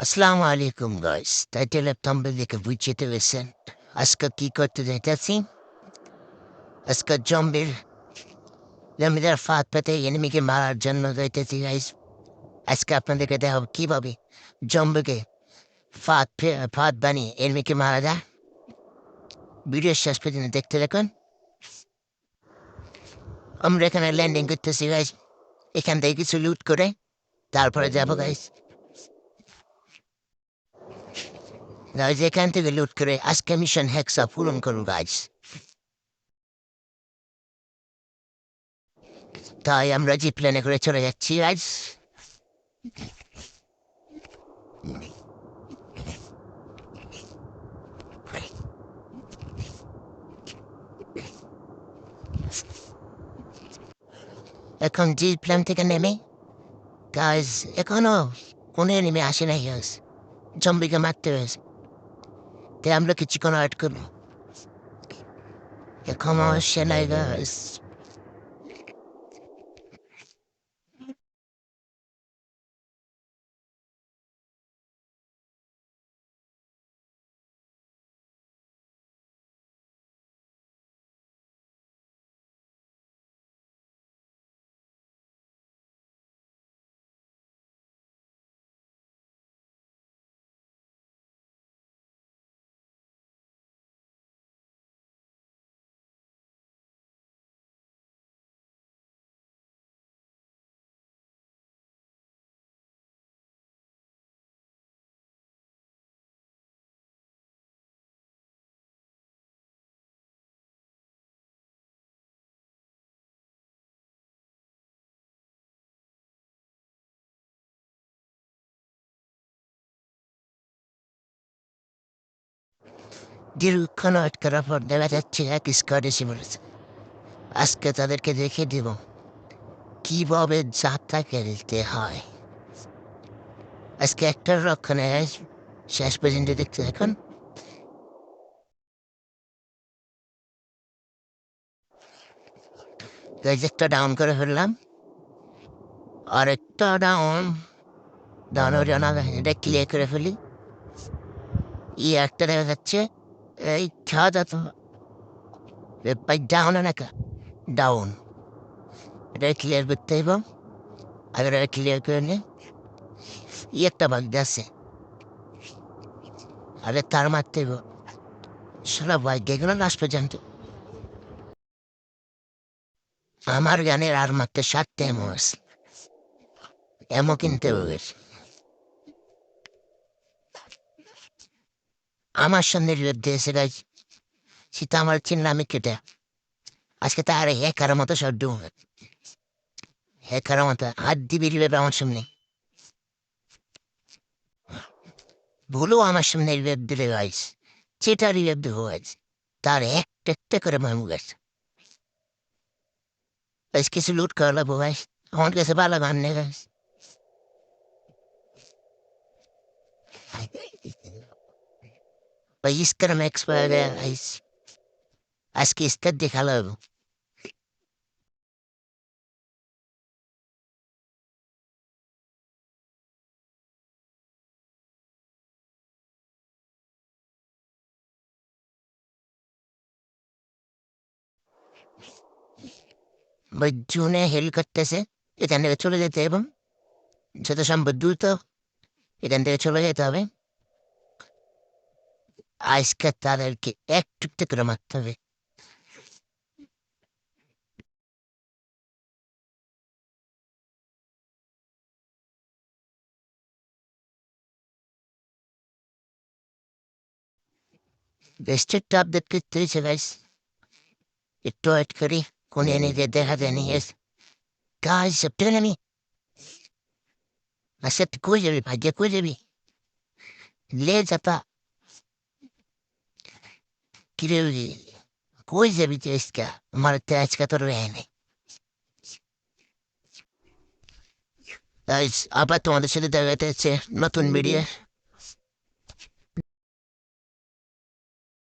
আসসালামু আলাইকুম guys title of thumbnail দেখে বুঝতে পেরেছেন আজকে কি করতে যাইতেছি আজকে জম্বির জম্বিদের ফাঁদ পেতে এনিমিকে মারার জন্য যাইতেছি গাইস আজকে আপনাদেরকে দেখাবো কীভাবে জম্বিকে ফাঁদ ফাঁদ বানিয়ে এনিমিকে মারা যায় ভিডিও শেষ পর্যন্ত দেখতে দেখুন আমরা এখানে ল্যান্ডিং করতেছি গাইস এখান থেকে কিছু লুট করে তারপরে যাব গাইস গাইজ এখান থেকে লুট করে আজকে মিশন হেক্সা পূরণ করুন গাইজ তাই আমরা জি প্লেনে করে চলে যাচ্ছি গাইজ এখন জি প্লেন থেকে নেমে গাইজ এখনও কোনো নেমে আসে নাই গাইজ জম্বিকে মারতে হয়েছে তাই আমরা কিছুক্ষণ আর্ট করব এখন আসছে নাই গাইজ দীর্ঘক্ষণ আটকার পর দেখা যাচ্ছে এক স্কোয়াড এসে পড়েছে আজকে তাদেরকে দেখে দেব কীভাবে যাত্রা খেলতে হয় আজকে একটা রক্ষণে শেষ পর্যন্ত দেখতে এখন একটা ডাউন করে ফেললাম আরেকটা ডাউন ডাউনের জন্য এটা ক্লিয়ার করে ফেলি ই একটা দেখা যাচ্ছে এই খাওয়া তো বাই ডাউন নাকা ডাউন। এটা ক্লিয়ার করতে হইব। আগে এটা ক্লিয়ার করে নে। ই একটা ভাগ আছে আরে তার মারতে হইব। সারা বাইক গেগুলো লাস্ট পর্যন্ত আমার গানের আর মাত্র সাতটা এমো আছে। এমো কিনতে হবে। আমার সামনে বিরুদ্ধে এসে গাছ সেটা আমার চিনলাম কেটে। আজকে তার হে কারও মতো সব ডুম হেকার মতো হাত দিবি রিবে আমার সামনে। ভুলো আমার সামনে রিবেব দিলে গাইস চেটা রিবেব দেবো গাইস তার একটা একটা করে মামু গাছ। গাইস কিছু লুট করে লাগবো আমার কাছে ভালো গান নেই guys Pellizca'm expert is aski isteddi hello. বৈদ্যুনে হেল করতেছে এখান থেকে চলে যেতে এবং যত সম্ভব দ্রুত এখান থেকে চলে যেতে হবে আজকে তাদেরকে একটু করে মারতে হবে বেস্টের টপ দেখতে তুইছে গাইস একটু ওয়েট করি কোন এনে যে দেখা দেয়নি এস গাইস সেপ্টেন আমি আচ্ছা তুই কই যাবি ভাগ্য কই যাবি লে যাতা আজকা আমার তো আজকা তোর নেই আবার তোমাদের সাথে দেখা যাচ্ছে নতুন ভিডিও